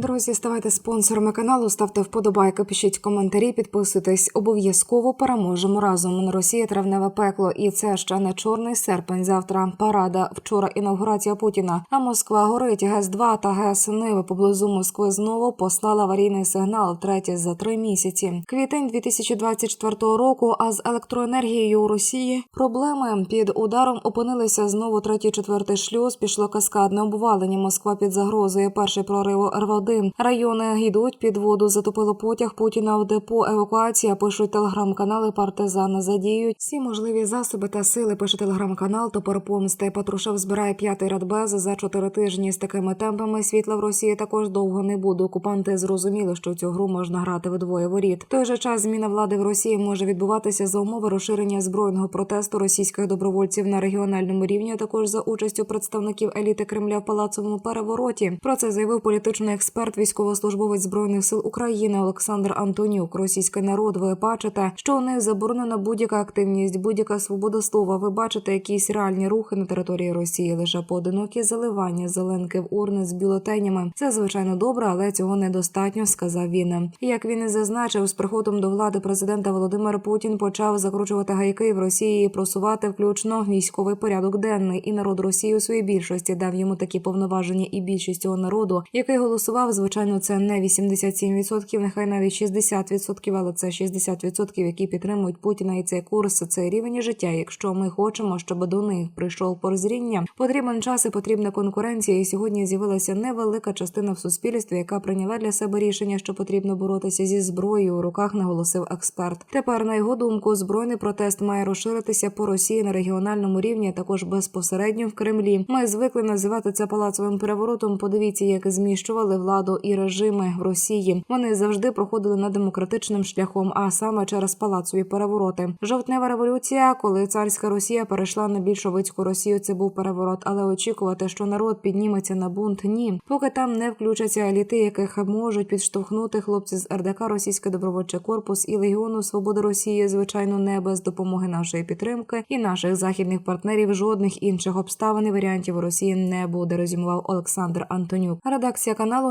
Друзі, ставайте спонсорами каналу, ставте вподобайки, пишіть коментарі, підписуйтесь. Обов'язково переможемо разом. На Росія травневе пекло, і це ще не чорний серпень. Завтра парада. Вчора інавгурація Путіна. А Москва горить. ГЕС 2 та ГЕС Ниви поблизу Москви знову послала аварійний сигнал втретє за три місяці. Квітень 2024 року. А з електроенергією у Росії проблеми під ударом опинилися знову третій, четвертий шлюз. Пішло каскадне обвалення. Москва під загрозою. Перший прорив РВ-1. Райони йдуть під воду. Затопило потяг Путіна в депо. Евакуація пишуть телеграм-канали. Партизани задіють всі можливі засоби та сили. Пише телеграм-канал. Топор помсти. Патрушев збирає п'ятий радбез за чотири тижні. З такими темпами світла в Росії також довго не буде. Окупанти зрозуміли, що цю гру можна грати вдвоє воріт. В той же час зміна влади в Росії може відбуватися за умови розширення збройного протесту російських добровольців на регіональному рівні, а також за участю представників еліти Кремля в палацовому перевороті. Про це заявив політичний експерт, військовослужбовець збройних сил України Олександр Антонюк. Російський народ, ви бачите, що у них заборонена будь-яка активність, будь-яка свобода слова. Ви бачите якісь реальні рухи на території Росії, лише поодинокі заливання зеленки в урни з бюлетенями. Це звичайно добре, але цього недостатньо, сказав він. Як він і зазначив, з приходом до влади президента Володимир Путін почав закручувати гайки в Росії і просувати включно військовий порядок денний. І народ Росії у своїй більшості дав йому такі повноваження, і більшість цього народу, який голосував, звичайно, це не 87%, нехай навіть 60%, але це 60%, які підтримують Путіна і цей курс, цей рівень життя. Якщо ми хочемо, щоб до них прийшов порозріння, потрібен час і потрібна конкуренція. І сьогодні з'явилася невелика частина в суспільстві, яка прийняла для себе рішення, що потрібно боротися зі зброєю у руках, наголосив експерт. Тепер на його думку, збройний протест має розширитися по Росії на регіональному рівні, а також безпосередньо в Кремлі. Ми звикли називати це палацовим переворотом. Подивіться, як зміщували владу і режими в Росії. Вони завжди проходили на демократичним шляхом, а саме через палацові перевороти. Жовтнева революція, коли царська Росія перейшла на більшовицьку Росію, це був переворот. Але очікувати, що народ підніметься на бунт, ні, поки там не включаться еліти, яких можуть підштовхнути хлопці з РДК, Російський добровольчий корпус і Легіону Свободи Росії, звичайно, не без допомоги нашої підтримки і наших західних партнерів. Жодних інших обставин і варіантів Росії не буде. Резюмував Олександр Антонюк. Редакція каналу